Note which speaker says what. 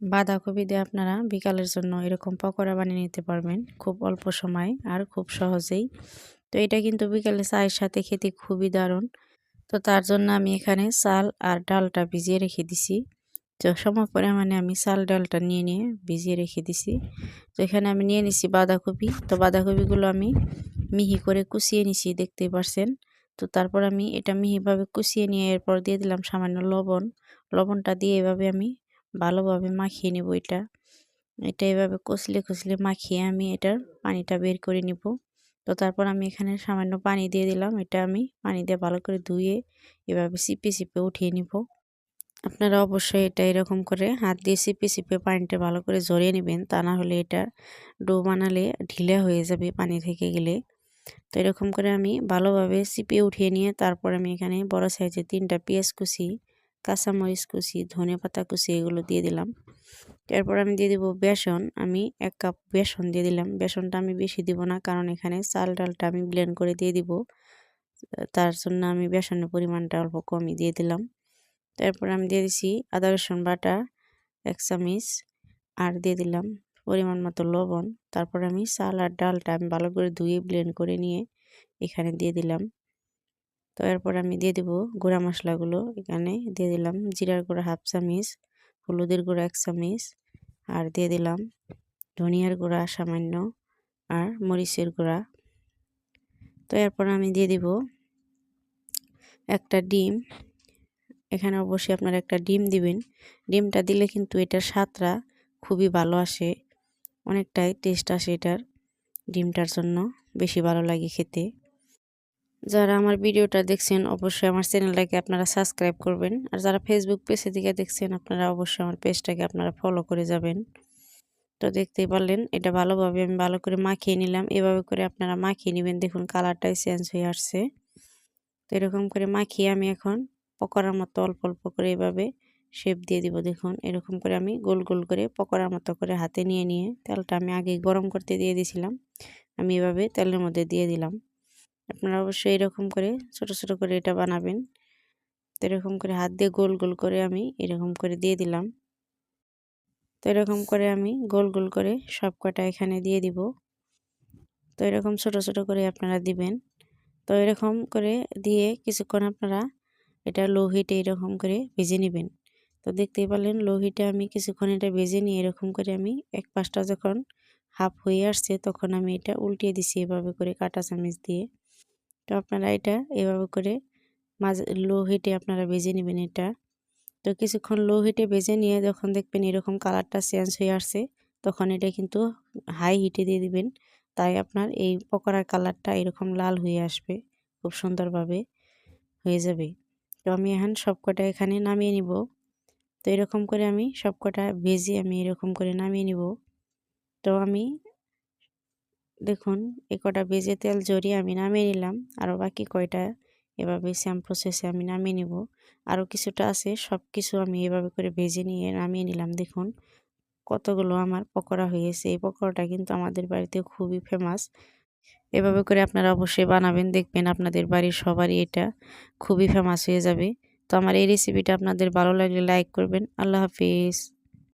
Speaker 1: বাঁধাকপি দিয়ে আপনারা বিকালের জন্য এরকম পকোড়া বানিয়ে নিতে পারবেন। খুব অল্প সময় আর খুব সহজেই। তো এটা কিন্তু বিকালে চায়ের সাথে খেতে খুবই দারুণ। তো তার জন্য আমি এখানে চাল আর ডালটা ভিজিয়ে রেখে দিছি। তো সম পরিমাণে আমি চাল ডালটা নিয়ে নিয়ে ভিজিয়ে রেখে দিছি। তো এখানে আমি নিয়ে নিছি বাঁধাকপি। তো বাঁধাকপিগুলো আমি মিহি করে কুচিয়ে নিছি, দেখতেই পারছেন। তো তারপর আমি এটা মিহিভাবে কুচিয়ে নিয়ে এরপর দিয়ে দিলাম সামান্য লবণ। লবণটা দিয়ে এভাবে আমি ভালোভাবে মাখিয়ে নেব এটা। এটা এভাবে কষলে কষলে মাখিয়ে আমি এটার পানিটা বের করে নিব। তো তারপর আমি এখানে সামান্য পানি দিয়ে দিলাম। এটা আমি পানি দিয়ে ভালো করে ধুয়ে এভাবে চিপে চিপে উঠিয়ে নিব। আপনারা অবশ্যই এটা এরকম করে হাত দিয়ে চিপে চিপে পানিটা ভালো করে জড়িয়ে নেবেন। তা না হলে এটা ডো বানালে ঢিলে হয়ে যাবে পানি থেকে গেলে। তো এরকম করে আমি ভালোভাবে চিপে উঠিয়ে নিয়ে তারপর আমি এখানে বড় সাইজে তিনটা পেঁয়াজ কুচি কাঁচামরিচ কুচি ধনে পাতা কুচি এগুলো দিয়ে দিলাম। এরপর আমি দিয়ে দিব বেসন। আমি এক কাপ বেসন দিয়ে দিলাম। বেসনটা আমি বেশি দিব না কারণ এখানে চাল ডালটা আমি ব্লেন্ড করে দিয়ে দিব। তার জন্য আমি বেসনের পরিমাণটা অল্প কমই দিয়ে দিলাম। তারপর আমি দিয়ে দিছি আদা, রসুন বাটা, এক চামিচ আর দিয়ে দিলাম পরিমাণ মতো লবণ। তারপর আমি চাল আর ডালটা আমি ভালো করে ধুয়ে ব্লেন্ড করে নিয়ে এখানে দিয়ে দিলাম। তো এরপর আমি দিয়ে দিব গুঁড়া মশলাগুলো এখানে। দিয়ে দিলাম জিরার গুঁড়া হাফ চামিচ, হলুদের গুঁড়া এক চামিচ আর দিয়ে দিলাম ধনিয়ার গুঁড়া সামান্য আর মরিচের গুঁড়া। তো এরপর আমি দিয়ে দিব একটা ডিম। এখানে অবশ্যই আপনারা একটা ডিম দিবেন। ডিমটা দিলে কিন্তু এটার স্বাদটা খুবই ভালো আসে, অনেকটাই টেস্ট আসে এটার ডিমটার জন্য, বেশি ভালো লাগে খেতে। যারা আমার ভিডিওটা দেখছেন, অবশ্যই আমার চ্যানেলটাকে আপনারা সাবস্ক্রাইব করবেন। আর যারা ফেসবুক পেজে থেকে দেখছেন, আপনারা অবশ্যই আমার পেজটাকে আপনারা ফলো করে যাবেন। তো দেখতেই পারলেন, এটা ভালোভাবে আমি ভালো করে মাখিয়ে নিলাম। এভাবে করে আপনারা মাখিয়ে নেবেন। দেখুন কালারটাই চেঞ্জ হয়ে আসছে। তো এরকম করে মাখিয়ে আমি এখন পকোড়ার মতো অল্প অল্প করে এভাবে শেপ দিয়ে দিব। দেখুন, এরকম করে আমি গোল গোল করে পকোড়ার মতো করে হাতে নিয়ে নিয়ে তেলটা আমি আগে গরম করতে দিয়ে দিয়েছিলাম। আমি এভাবে তেলের মধ্যে দিয়ে দিলাম। আপনারা অবশ্যই এরকম করে ছোট ছোট করে এটা বানাবেন। তো এরকম করে হাত দিয়ে গোল গোল করে আমি এরকম করে দিয়ে দিলাম। তো এরকম করে আমি গোল গোল করে সব কটা এখানে দিয়ে দিব। তো এরকম ছোট ছোট করে আপনারা দিবেন। তো এরকম করে দিয়ে কিছুক্ষণ আপনারা এটা লো হিটে এরকম করে ভেজে নেবেন। তো দেখতেই পারলেন লো হিটে আমি কিছুক্ষণ এটা ভেজে নিয়ে এরকম করে আমি এক পাশটা যখন হাফ হয়ে আসছে তখন আমি এটা উল্টিয়ে দিছি এভাবে করে কাটা চামিচ দিয়ে। তো আপনারা এটা এভাবে করে মাঝে, লো হিটে আপনারা ভেজে নেবেন এটা। তো কিছুক্ষণ লো হিটে ভেজে নিয়ে যখন দেখবেন এরকম কালারটা চেঞ্জ হয়ে আসছে, তখন এটা কিন্তু হাই হিটে দিয়ে দিবেন। তাই আপনার এই পকোড়ার কালারটা এরকম লাল হয়ে আসবে, খুব সুন্দরভাবে হয়ে যাবে। তো আমি এখন সবকটা এখানে নামিয়ে নিব। তো এরকম করে আমি সবকটা ভেজে আমি এরকম করে নামিয়ে নিব। তো আমি দেখুন, এ কটা বেজে তেল জড়িয়ে আমি নামিয়ে নিলাম আরও বাকি কয়টা এভাবে সেম প্রসেসে আমি নামিয়ে নিব। আরও কিছুটা আছে সব কিছু আমি এভাবে করে ভেজে নিয়ে নামিয়ে নিলাম। দেখুন, কতগুলো আমার পকোড়া হয়েছে এই পকোড়াটা কিন্তু আমাদের বাড়িতে খুবই ফেমাস এভাবে করে আপনারা অবশ্যই বানাবেন, দেখবেন আপনাদের বাড়ির সবারই এটা খুবই ফেমাস হয়ে যাবে। তো আমার এই রেসিপিটা আপনাদের ভালো লাগলে লাইক করবেন। আল্লাহ হাফিজ।